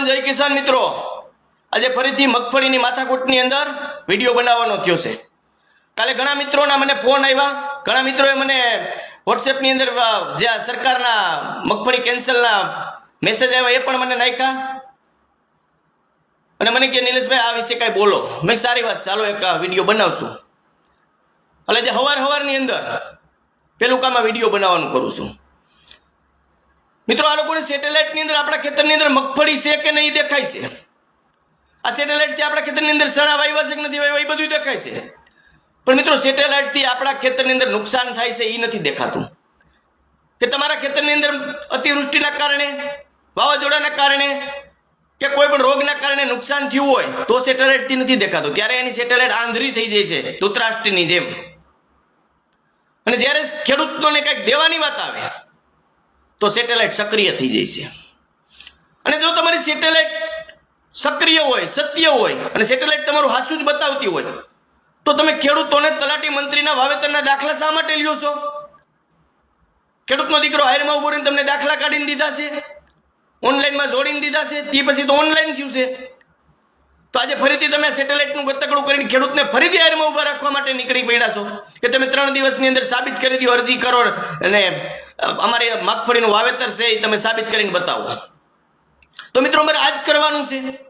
જવાન જય કિસાન મિત્રો. આજે ફરીથી મગફળીની માથાકૂટની અંદર વીડિયો બનાવવાનો થયો છે. કાલે ઘણા મિત્રોના મને ફોન આવ્યા. ઘણા મિત્રોએ મને વોટ્સએપની અંદર જે સરકારના મગફળી કેન્સલના મેસેજ આવ્યા, એ પણ મને નાખ્યા. અને મને કે, નિલેશભાઈ, આ વિશે કાંઈ બોલો. મેં સારી વાત ચાલો એક વીડિયો બનાવશું. એટલે જે હવાર હવારની અંદર પેલું કામ વીડિયો બનાવવાનું કરું છું. મિત્રો, આ લોકોને સેટેલાઇટની અંદર આપણા ખેતરની અંદર મગફળી છે કે નહીં દેખાય છે. આ સેટેલાઇટથી આપણા ખેતરની અંદર સણા વાવ્યા છે કે નથી વાવ્યા એ બધું દેખાય છે. પણ મિત્રો, સેટેલાઇટથી આપણા ખેતરની અંદર નુકસાન થાય છે એ નથી દેખાતું. કે તમારા ખેતરની અંદર અતિવૃષ્ટિના કારણે, વાવાઝોડાના કારણે કે કોઈ પણ રોગના કારણે નુકસાન થયું હોય, તો સેટેલાઇટથી નથી દેખાતું. ત્યારે એની સેટેલાઇટ આંધળી થઈ જાય છે, ધૂતરાષ્ટ્રની જેમ. અને જ્યારે ખેડૂતોને કંઈક દેવાની વાત આવે તો સેટેલાઇટ સક્રિય થઈ છે. અને જો તમારી સેટેલાઇટ સક્રિય હોય, સત્ય હોય, અને સેટેલાઇટ તમારું સાચું જ બતાવતી હોય, તો તમે ખેડૂતોને તલાટી મંત્રીના વાવેતરના દાખલા શા માટે લ્યો છો? ખેડૂતનો દીકરો હાયરમાં ઊભો રહીને તમને દાખલા કાઢીને દીધા છે? ઓનલાઈનમાં જોડીને દીધા છે? તે પછી તો ઓનલાઈન થયું છે. તો આજે ફરીથી તમે સેટેલાઇટનું ગતકડું કરીને ખેડૂતને ફરીથી હાયરમાં ઊભા રાખવા માટે નીકળી પડ્યા છો કે તમે ત્રણ દિવસની અંદર સાબિત કરી દો અરજી કરો અને અમારે મગફળીનું વાવેતર છે એ તમે સાબિત કરીને બતાવો. તો મિત્રો, અમારે આજ કરવાનું છે.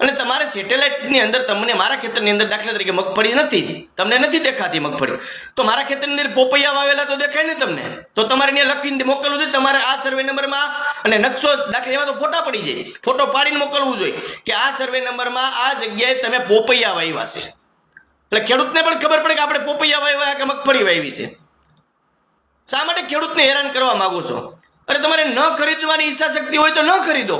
અને તમારે સેટેલાઇટની અંદર તમને મારા ખેતરની અંદર દાખલા તરીકે મગફળી નથી, તમને નથી દેખાતી મગફળી. તો મારા ખેતરની અંદર પોપૈયા વાવેલા તો દેખાય ને તમને? તો તમારે ત્યાં લખીને મોકલવું જોઈએ, તમારે આ સર્વે નંબરમાં અને નકશો દાખલા એમાં તો ફોટા પડી જાય. ફોટો પાડીને મોકલવું જોઈએ કે આ સર્વે નંબરમાં આ જગ્યાએ તમે પોપૈયા વાવ્યા છે. એટલે ખેડૂતને પણ ખબર પડે કે આપણે પોપૈયા વાવ્યા કે મગફળી વાવી છે. શા માટે ખેડૂતને હેરાન કરવા માંગો છો? અરે તમારે ન ખરીદવાની ઈચ્છા શક્તિ હોય તો ન ખરીદો.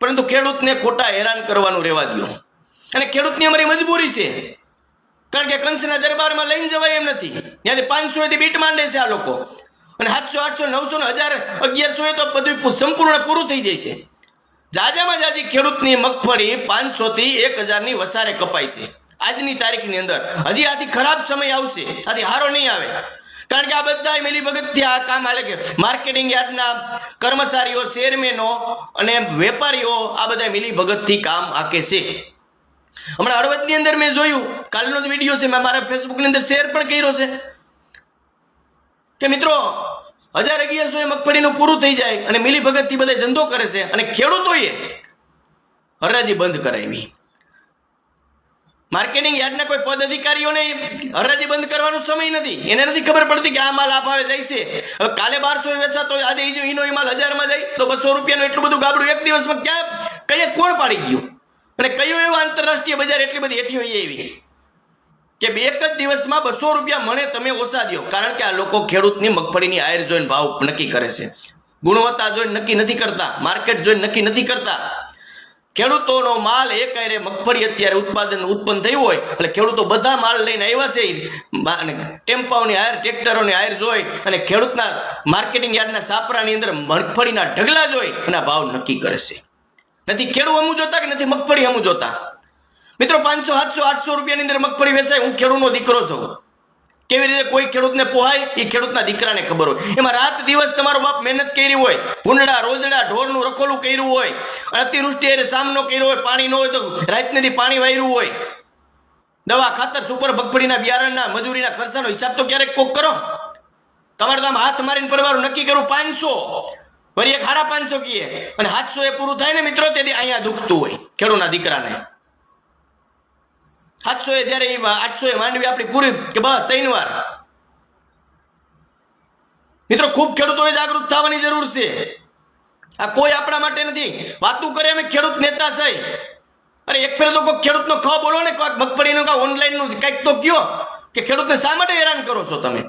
પરંતુ ખેડૂતને ખોટા હેરાન કરવાનું રહેવા દો અને ખેડૂતની અમારી મજબૂરી છે. કારણ કે કંસના દરબારમાં લઈને જવાય એમ નથી. ત્યાંથી પાંચસો થી બીટ માંડે છે આ લોકો. અને સાતસો, આઠસો, નવસો ને હજાર અગિયારસો એ તો બધું સંપૂર્ણ પૂરું થઈ જાય છે. જાજામાં જાજી ખેડૂતની મગફળી પાંચસો થી એક હજારની વસારે કપાય છે. આજની તારીખની અંદર. હજી આથી ખરાબ સમય આવશે. આથી હારો નહીં આવે. કારણ કે આ બધા મિલી ભગતથી આ કામ હાલે કે માર્કેટિંગ યાર્ડના કર્મચારીઓ શેરમેનો અને વેપારીઓ આ બધા મિલી ભગતથી કામ આકે છે. હમણાં હળવદની અંદર મેં જોયું, કાલનો જ વીડિયો છે, મેં મારા ફેસબુકની અંદર શેર પણ કર્યો છે. કે મિત્રો, હજાર અગિયારસો એ મગફળીનું પૂરું થઈ જાય અને મિલી ભગતથી બધા ધંધો કરે છે અને ખેડૂતોએ હરાજી બંધ કરાવી. માર્કેટિંગ યાર્ડના કોઈ પદ અધિકારીઓને હરાજી બંધ કરવાનો સમય નથી. એને નથી ખબર પડતી કે આ માલ આ ભાવે જાય છે. હવે કાલે બારસો વેચાતો હોય, આજે ઈનો એ માલ હજારમાં જાય, તો બસો રૂપિયાનું એટલું બધું ગાબડું એક દિવસમાં ક્યાં કઈ કોણ પાડી ગયું? અને કયું એવું આંતરરાષ્ટ્રીય બજાર એટલી બધી એઠી હોય એવી કે બે એક જ દિવસમાં બસો રૂપિયા મને તમે ઓછા દો કારણ કે આ લોકો ખેડૂતની મગફળીની આયર જોઈને ભાવ નક્કી કરે છે. ગુણવત્તા જોઈને નક્કી નથી કરતા. માર્કેટ જોઈને નક્કી નથી કરતા. ખેડૂતોનો માલ એક આયરે મગફળી અત્યારે ઉત્પાદન ઉત્પન્ન થયું હોય, એટલે ખેડૂતો બધા માલ લઈને આવ્યા છે. અને ટેમ્પાઓની હાયર, ટ્રેક્ટરોની હાયર જોઈ, અને ખેડૂતના માર્કેટિંગ યાર્ડના સાપરાની અંદર મગફળીના ઢગલા જોઈ અને ભાવ નક્કી કરે છે. નથી ખેડૂત હમું જોતા કે નથી મગફળી હમું જોતા? મિત્રો, પાંચસો, સાતસો, આઠસો રૂપિયાની અંદર મગફળી વેચાય, હું ખેડૂતનો દીકરો છું. કેવી રીતે કોઈ ખેડૂતને પોહાય? એ ખેડૂતના દીકરાને ખબર હોય. એમાં રાત દિવસ તમારો બાપ મહેનત કરી હોય. ભૂંડડા, રોજડા, ઢોરનું રખોલું કર્યું હોય. અતિવૃષ્ટિ એને સામનો કર્યો હોય, પાણી ન હોય તો રાતનેથી પાણી વાયરું હોય. દવા ખાતર, સુપર મગફળીના બિયારણના, મજૂરીના ખર્ચાનો હિસાબ તો ક્યારેક કોક કરો. તમારે તો આમ હાથ મારીને પરવારું નક્કી કરું, પાંચસો. વળી એક સાડા પાંચસો કીએ. અને સાતસો એ પૂરું થાય ને મિત્રો, તેથી અહીંયા દુખતું હોય ખેડૂતના દીકરાને. સાતસો એ જ્યારે એ આઠસો એ માંડવી આપણી પૂરી કે બસ ત્રણ વાર. મિત્રો, ખૂબ ખેડૂતોએ જાગૃત થવાની જરૂર છે. આ કોઈ આપણા માટે નથી. વાતું કરે અમે ખેડૂત નેતા છે. અરે એક ફેર તો કોઈ ખેડૂતનો ખ બોલો ને કોઈક મગફળીનો કાંઈ ઓનલાઈનનું કંઈક તો કયો કે ખેડૂતને શા માટે હેરાન કરો છો તમે?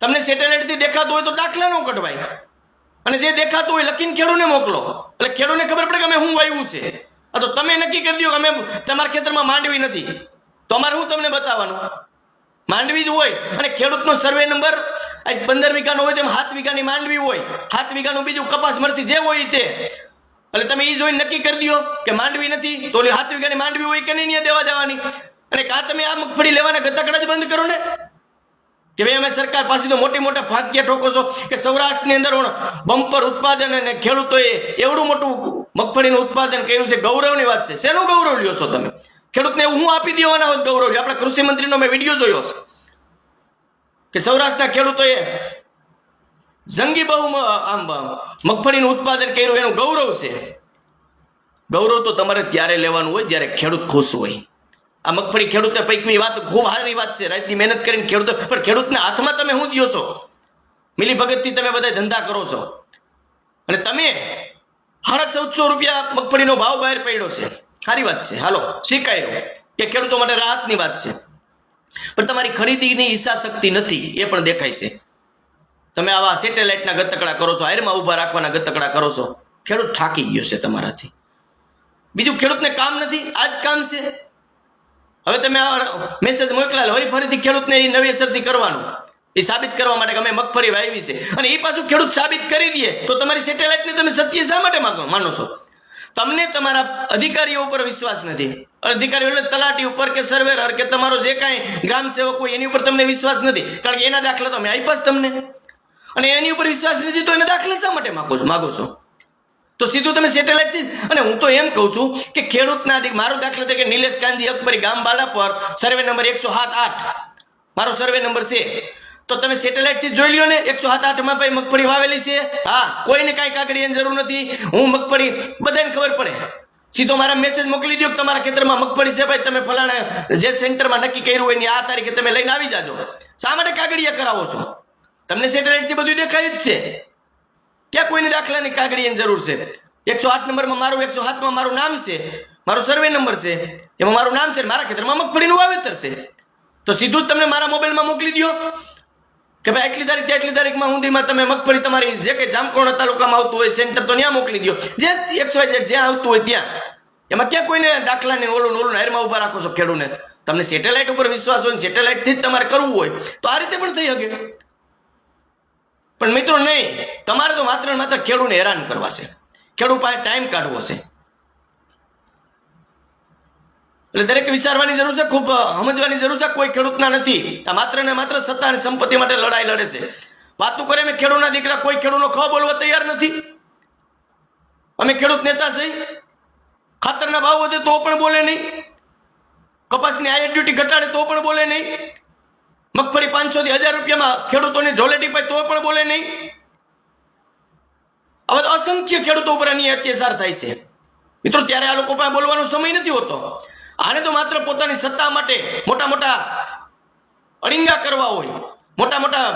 તમને સેટેલાઇટથી દેખાતું હોય તો દાખલા ન કઢવાય. અને જે દેખાતું હોય લખીને ખેડૂને મોકલો. એટલે ખેડૂને ખબર પડે કે અમે હું વાયવું છે. તો તમે નક્કી કરી દો કે અમે તમારા ખેતરમાં માંડવી નથી. તો અમારે હું તમને બતાવવાનું? માંડવી જ હોય અને ખેડૂતનો સર્વે નંબર પંદર વીઘાનો હોય તેમ સાત વીઘાની માંડવી હોય. સાત વીઘાનું બીજું કપાસ મરસી જે હોય તે. એટલે તમે એ જોઈને નક્કી કરી દો કે માંડવી નથી, તો ઓલી સાત વીઘાની માંડવી હોય કે નહીં દેવા જવાની. અને કાં તમે આ મગફળી લેવાના ગતકડા જ બંધ કરો ને? કે ભાઈ અમે સરકાર પાસે તો મોટી મોટા ફાંકિયા ઠોકો છો કે સૌરાષ્ટ્રની અંદર બમ્પર ઉત્પાદન અને ખેડૂતોએ એવડું મોટું મગફળીનું ઉત્પાદન કર્યું છે, ગૌરવની વાત છે. શેનું ગૌરવ લ્યો છો તમે? ખેડૂતને હું આપી દેવાના હોત ગૌરવ આપણા કૃષિ મંત્રીનો મેં વીડિયો જોયો છે કે સૌરાષ્ટ્રના ખેડૂતોએ જંગી બહુ આમ મગફળીનું ઉત્પાદન કર્યું, એનું ગૌરવ છે. ગૌરવ તો તમારે ત્યારે લેવાનું હોય જ્યારે ખેડૂત ખુશ હોય. આ મગફળી ખેડૂતે પૈકવી વાત ખૂબ સારી વાત છે. રાતની મહેનત કરીને ખેડૂતો પણ ખેડૂતના હાથમાં તમે શું દો છો? મિલી ભગતથી તમે બધા ધંધા કરો છો. અને તમે સાડા ચૌદસો રૂપિયા મગફળીનો ભાવ બહાર પડ્યો છે. સારી વાત છે. હાલો સ્વીકાર્યો કે ખેડૂતો માટે રાહતની વાત છે. પણ તમારી ખરીદીની ઈચ્છા શક્તિ નથી, એ પણ દેખાય છે. તમે આવા સેટેલાઇટના ગતકડા કરો છો, હાયરમાં ઊભા રાખવાના ગતકડા કરો છો. ખેડૂત થાકી ગયો છે તમારાથી. બીજું ખેડૂતને કામ નથી આ જ કામ છે. હવે તમે આ મેસેજ મોકલા વળી ફરીથી ખેડૂતને એ નવી અસરથી કરવાનું. એ સાબિત કરવા માટે કે અમે મગફળી વાવી છે. અને એ પાછું ખેડૂત સાબિત કરી દે તો તમારી સેટેલાઇટને તમે સત્ય શા માટે માનો છો. તમને તમારા અધિકારીઓ ઉપર વિશ્વાસ નથી. અધિકારીઓ એટલે તલાટી ઉપર કે સર્વેર કે તમારો જે કાંઈ ગ્રામ સેવક હોય એની ઉપર તમને વિશ્વાસ નથી. કારણ કે એના દાખલા તો અમે આપ્યા જ તમને. અને એની ઉપર વિશ્વાસ નથી તો એના દાખલા શા માટે માગો છો? માગો છો. તો સીધું તમે સેટેલાઇટથી અને હું તો એમ કહું છું કે ખેડૂતના અધિક મારો દાખલા તરીકે નિલેશ ગાંધી અકબરી ગામ બાલા પર સર્વે નંબર એકસો સાત આઠ. મારો સર્વે નંબર છે. તો તમે સેટેલાઇટથી જોઈ લ્યો ને, એકસો સાત આઠમાં ભાઈ મગફળી વાવેલી છે. હા, કોઈને કાંઈ એની જરૂર નથી. હું મગફળી બધાને ખબર પડે. સીધો મારા મેસેજ મોકલી દો કે તમારા ખેતરમાં મગફળી છે ભાઈ, તમે ફલાણા જે સેન્ટરમાં નક્કી કર્યું હોય એની આ તારીખે તમે લઈને આવી જાજો. શા માટે કાગડિયા કરાવો છો? તમને સેટેલાઇટથી બધું દેખાય જ છે. ક્યાં કોઈને દાખલાની એની જરૂર છે? એકસો આઠ નંબરમાં મારું, એકસો સાતમાં મારું નામ છે. મારો સર્વે નંબર છે. એમાં મારું નામ છે મારા ખેતરમાં મગફળીનું વાવેતર છે. તો સીધું જ તમને મારા મોબાઈલમાં મોકલી દો કે ભાઈ એટલી તારીખ એટલી તારીખમાં સુધીમાં તમે મગફળી તમારી જે કંઈ જામકોણ તાલુકામાં આવતું હોય સેન્ટર તો ત્યાં મોકલી દો જે એક્સ વાય ઝેડ જ્યાં આવતું હોય ત્યાં. એમાં ક્યાં કોઈને દાખલાને ઓલું ઓલું હારમાં ઊભા રાખો છો ખેડૂને. તમને સેટેલાઇટ ઉપર વિશ્વાસ હોય સેટેલાઇટથી જ તમારે કરવું હોય, તો આ રીતે પણ થઈ શકે. પણ મિત્રો નહીં, તમારે તો માત્ર માત્ર ખેડૂને હેરાન કરવા છે. ખેડૂત પાસે ટાઈમ કાઢવો છે. એટલે દરેક વિચારવાની જરૂર છે, ખૂબ સમજવાની જરૂર છે, કોઈ ખેડૂતના નથી. આ માત્ર ને માત્ર સત્તા અને સંપત્તિ માટે લડાઈ લડે છે. વાતું કરે અમે ખેડૂતના દીકરા, કોઈ ખેડૂતનો ખ બોલવા તૈયાર નથી. અમે ખેડૂત નેતા છે ખાતરના ભાવ વધે તો પણ બોલે નહીં. કપાસની આયર ડ્યુટી ઘટાડે તો પણ બોલે નહીં. મગફળી પાંચસો થી હજાર રૂપિયામાં ખેડૂતોની ઢોલેટી પાય તો પણ બોલે નહીં. હવે અસંખ્ય ખેડૂતો ઉપર આની અત્યાચાર થાય છે. મિત્રો, ત્યારે આ લોકો પાસે બોલવાનો સમય નથી હોતો. આને તો માત્ર પોતાની સત્તા માટે મોટા મોટા અડિંગા કરવા હોય, મોટા મોટા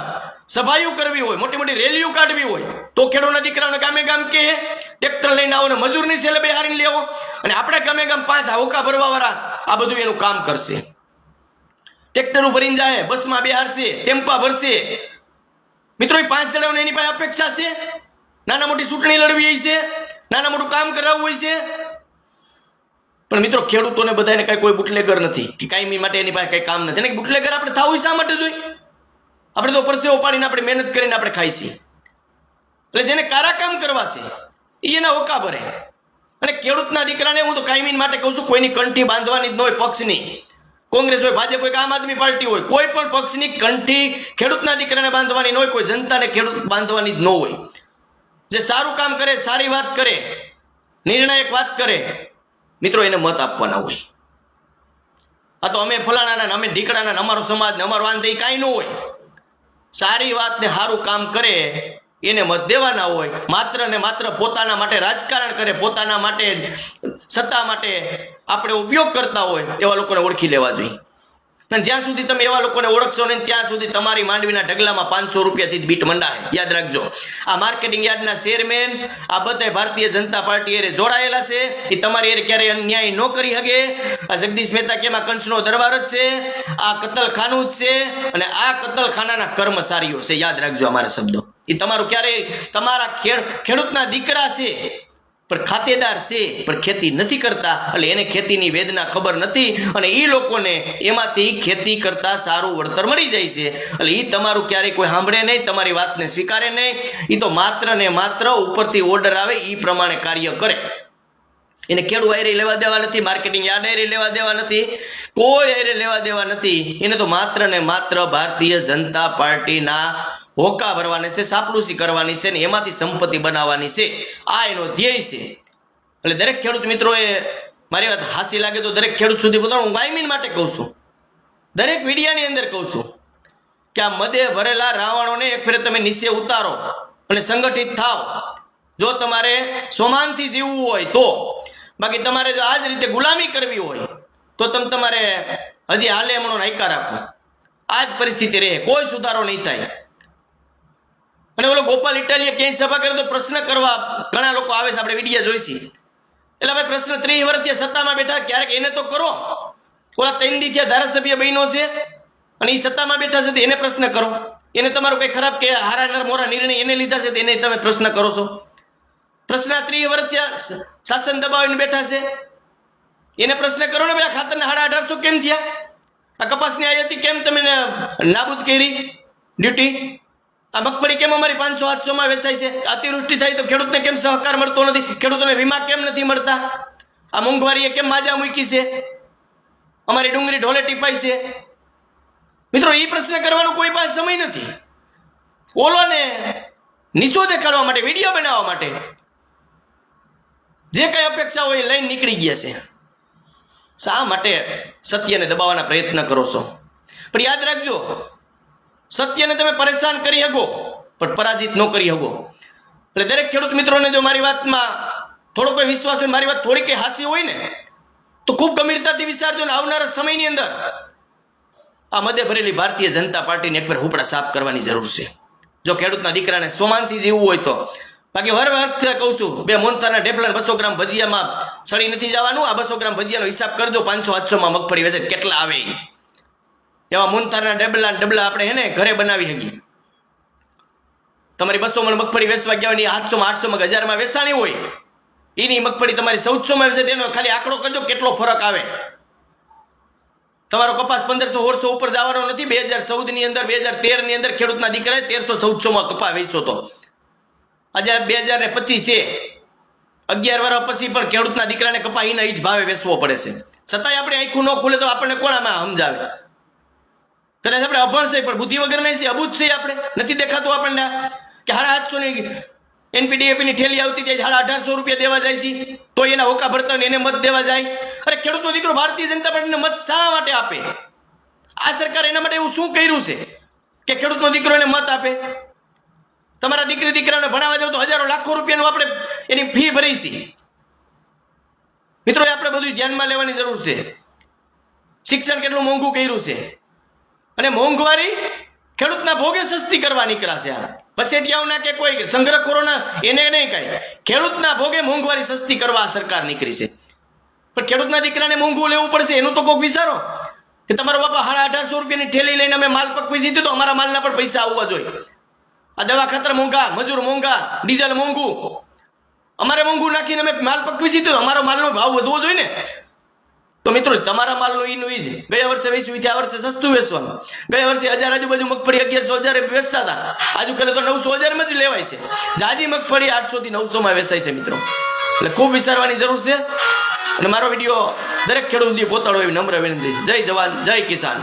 સભાઈઓ કરવી હોય, મોટી મોટી રેલીઓ કાઢવી હોય, તો ખેડૂતના દીકરાઓને ગામે ગામ કે ટ્રેક્ટર લઈને આવો ને મજૂરની સેલે બેહારીને લેવો. અને આપણે ગામે ગામ પાંચ હોકા ભરવાવાળા આ બધું એનું કામ કરશે. ટ્રેક્ટર ભરીને જાય, બસમાં બેહારશે, ટેમ્પા ભરશે. મિત્રો, એ પાંચ જણાઓને એની પાસે અપેક્ષા છે? નાના મોટી ચૂંટણી લડવી છે? નાના મોટું કામ કરાવવું હોય છે? પણ મિત્રો, ખેડૂતોને બધાને કાંઈ કોઈ બુટલેગર નથી. કે કાયમી માટે એની પાસે કંઈ કામ નથી. અને બુટલેગર આપણે થવું શા માટે જોઈએ? આપણે તો પરસેવો પાડીને આપણે મહેનત કરીને આપણે ખાઈશી એટલે જેને કારા કામ કરવા છે એ એના હોકા ભરે. અને ખેડૂતના દીકરાને હું તો કાયમી માટે કહું છું, કોઈની કંઠી બાંધવાની જ ન હોય, પક્ષની. કોંગ્રેસ હોય, ભાજપ હોય કે આમ આદમી પાર્ટી હોય, કોઈ પણ પક્ષની કંઠી ખેડૂતના દીકરાને બાંધવાની ન હોય, કોઈ જનતાને ખેડૂત બાંધવાની જ ન હોય. જે સારું કામ કરે, સારી વાત કરે, નિર્ણાયક વાત કરે મિત્રો, એને મત આપવાના હોય. આ તો અમે ફલાણાના અમે ઢીકડાના અમારો સમાજ ને અમારો વાંધો એ કાંઈ ન હોય. સારી વાત ને સારું કામ કરે, એને મત દેવાના હોય. માત્ર ને માત્ર પોતાના માટે રાજકારણ કરે, પોતાના માટે સત્તા માટે આપણે ઉપયોગ કરતા હોય, એવા લોકોને ઓળખી લેવા જોઈએ. અને જ્યાં સુધી તમે એવા લોકોને ઓળખશો ને ત્યાં સુધી તમારી માંડવીના ઢગલામાં પાંચસો રૂપિયાથી બીટ મંડાય. યાદ રાખજો. આ માર્કેટિંગ યાર્ડના ચેરમેન આ બધા ભારતીય જનતા પાર્ટી એરે જોડાયેલા છે. એ તમારી એરે ક્યારેય અન્યાય ન કરી શકે આ જગદીશ મહેતા કેમાં કંસનો દરબાર જ છે. આ કતલખાનું જ છે અને આ કતલખાનાના કર્મચારીઓ છે. યાદ રાખજો અમારા શબ્દો. એ તમારું ક્યારેય, તમારા ખેડ, ખેડૂતના દીકરા છે. પણ ખાતેદાર છે, પણ ખેતી નથી કરતા. એટલે એને ખેતીની વેદના ખબર નથી અને એ લોકોને એમાંથી ખેતી કરતા સારું વળતર મળી જાય છે. એટલે એ તમારું ક્યારેય કોઈ સાંભળે નહીં, તમારી વાતને સ્વીકારે નહીં. એ તો માત્ર ને માત્ર ઉપરથી ઓર્ડર આવે એ પ્રમાણે કાર્ય કરે. એને ખેડૂત આયરે લેવા દેવા નથી માર્કેટિંગ યાર્ડ આયરે લેવા દેવા નથી, કોઈ આયરે લેવા દેવા નથી. એને તો માત્ર ને માત્ર ભારતીય જનતા પાર્ટીના હોકા ભરવાની છે સાપલુસી કરવાની છે ને એમાંથી સંપત્તિ બનાવવાની છે. આ એનો ધ્યેય છે. એટલે દરેક ખેડૂત મિત્રોએ, મારી વાત હાસી લાગે તો દરેક ખેડૂત સુધી પોતાનું હું વાયમીન માટે કહું છું. દરેક મીડિયાની અંદર કહું છું કે આ મદે ભરેલા રાવણોને એક ફેરે તમે નીચે ઉતારો અને સંગઠિત થાવ. જો તમારે સોમાનથી જીવવું હોય તો, બાકી તમારે જો આ જ રીતે ગુલામી કરવી હોય, તો તમે તમારે હજી હાલે હમણો નાયકા રાખો. આ જ પરિસ્થિતિ રહે. કોઈ સુધારો નહીં થાય. અને ઓલો ગોપાલ ઇટાલીએ ક્યાંય સભા કરે તો પ્રશ્ન કરવા ઘણા લોકો આવે છે, આપણે વિડીયા જોઈશી એટલે ભાઈ પ્રશ્ન ત્રીસ વર્ષથી સત્તામાં બેઠા, ક્યારેક એને તો કરો. ઓલા ત્રણ દી થયા ધારાસભ્ય બહેનો છે અને એ સત્તામાં બેઠા છે તો એને પ્રશ્ન કરો. એને તમારો કંઈ ખરાબ કે હારા મોરા નિર્ણય એને લીધા છે તો એને તમે પ્રશ્ન કરો છો. પ્રશ્ન ત્રીસ વર્ષ થયા શાસન દબાવીને બેઠા છે. એને પ્રશ્ન કરો ને ભાઈ ખાતરના સાડા અઢારસો કેમ થયા? આ કપાસની આયાતી કેમ તમે નાબૂદ કરી? ડ્યુટી? આ મગફળી કેમ અમારી પાંચસો આઠસોમાં વેચાય છે? અતિવૃષ્ટિ થાય તો ખેડૂતને કેમ સહકાર મળતો નથી? ખેડૂતોને વીમા કેમ નથી મળતા? આ મોંઘવારીએ કેમ માજા મૂકી છે? અમારી ડુંગળી ઢોલે ટીપાય છે? મિત્રો એ પ્રશ્ન કરવાનો કોઈ પાસે સમય નથી. ઓલોને નિશો દેખાડવા માટે, વીડિયો બનાવવા માટે જે કઈ અપેક્ષા હોય લઈને નીકળી ગયા છે. શા માટે સત્યને દબાવવાના પ્રયત્ન કરો છો? પણ યાદ રાખજો સત્યને તમે પરેશાન કરી શકો પણ પરાજિત ન કરી શકો એટલે દરેક ખેડૂત મિત્રોને જો મારી વાતમાં થોડો કોઈ વિશ્વાસ હોય, મારી વાત થોડી કંઈ હાસી હોય ને, તો ખૂબ ગંભીરતાથી વિચારજો ને આવનારા સમયની અંદર આ મધ્ય ભરેલી ભારતીય જનતા પાર્ટીને એકવાર હુપડા સાફ કરવાની જરૂર છે. જો ખેડૂતના દીકરાને સોમાનથી જીવવું હોય તો. બાકી હર વખતે કહું છું, બે મોનતાના ઢેફલા બસો ગ્રામ ભજીયામાં સડી નથી જવાનું, આ બસો ગ્રામ ભજીયાનો હિસાબ કરજો, પાંચસો આઠસોમાં મગફળી વેચે કેટલા આવે. એવા મોનતાના ડબલા ડબલા આપણે હે ને ઘરે બનાવી શકીએ. તમારી બસો મણ મગફળી વેચવા ગયા હોય આઠસોમાં આઠસોમાં હજારમાં વેચાણી હોય, એની મગફળી તમારી ચૌદસોમાં વેચે તેનો ખાલી આંકડો કરજો કેટલો ફરક આવે. તમારો કપાસ પંદરસો, સોળસો ઉપર જવાનો નથી, બે હજાર ચૌદની અંદર, બે હજાર તેરની અંદર ખેડૂતના દીકરાએ તેરસો, ચૌદસોમાં કપા વેચો તો આજે બે હજાર ને પચીસ છે અગિયાર વર્ષ પછી પણ ખેડૂતના દીકરાને કપા એના એ જ ભાવે વેચવો પડે છે. છતાંય આપણે આખું ન ખુલે તો આપણને કોણ આમાં સમજાવે? કદાચ આપણે અભણ છે, પણ બુદ્ધિ વગર નહીં છે અબૂત છે આપણે. નથી દેખાતું આપણને કે સાડા આઠસો ની એનપીડીએપી ઠેલી આવતી જાય સાડા અઢારસો રૂપિયા દેવા જાય છે, તો એના હોકા ભરતા એને મત દેવા જાય. અરે ખેડૂતનો દીકરો ભારતીય જનતા પાર્ટીને મત શા માટે આપે? આ સરકાર એના માટે એવું શું કર્યું છે કે ખેડૂતનો દીકરો એને મત આપે? તમારા દીકરી દીકરાને ભણાવવા જાવ તો હજારો લાખો રૂપિયાનું આપણે એની ફી ભરી છે. મિત્રો આપણે બધું ધ્યાનમાં લેવાની જરૂર છે. શિક્ષણ કેટલું મોંઘું કર્યું છે. અને મોંઘવારી ખેડૂતના ભોગે સસ્તી કરવા નીકળાશે આ. વસેટિયાઓના કે કોઈ સંગ્રહખોરોના એને નહીં કાંઈ ખેડૂતના ભોગે મોંઘવારી સસ્તી કરવા સરકાર નીકળી છે. પણ ખેડૂતના દીકરાને મોંઘું લેવું પડશે, એનું તો કોઈક વિચારો. કે તમારો બાપા સાડા અઢારસો રૂપિયાની ઠેલી લઈને અમે માલ પકવી દીધું તો અમારા માલના પણ પૈસા આવવા જોઈએ. આ દવા ખાતર મોંઘા, મજૂર મોંઘા, ડીઝલ મોંઘું. અમારે મોંઘું નાખીને અમે માલ પકવી દીધું અમારો માલનો ભાવ વધવો જોઈએ ને? તો મિત્રો, તમારા માલનું ઈનું ઈ જ ગયા વર્ષે વેચ્યું આ વર્ષે સસ્તું વેચવાનું. ગયા વર્ષે હજાર આજુબાજુ મગફળી અગિયારસો હજાર વેચતા હતા. આજુ ખરે તો નવસો હજારમાં જ લેવાય છે. જાજી મગફળી આઠસો થી નવસોમાં વેચાય છે મિત્રો. એટલે ખૂબ વિચારવાની જરૂર છે. અને મારો વીડિયો દરેક ખેડૂત સુધી પહોંચાડો એવી નમ્ર વિનંતી જય જવાન, જય કિસાન.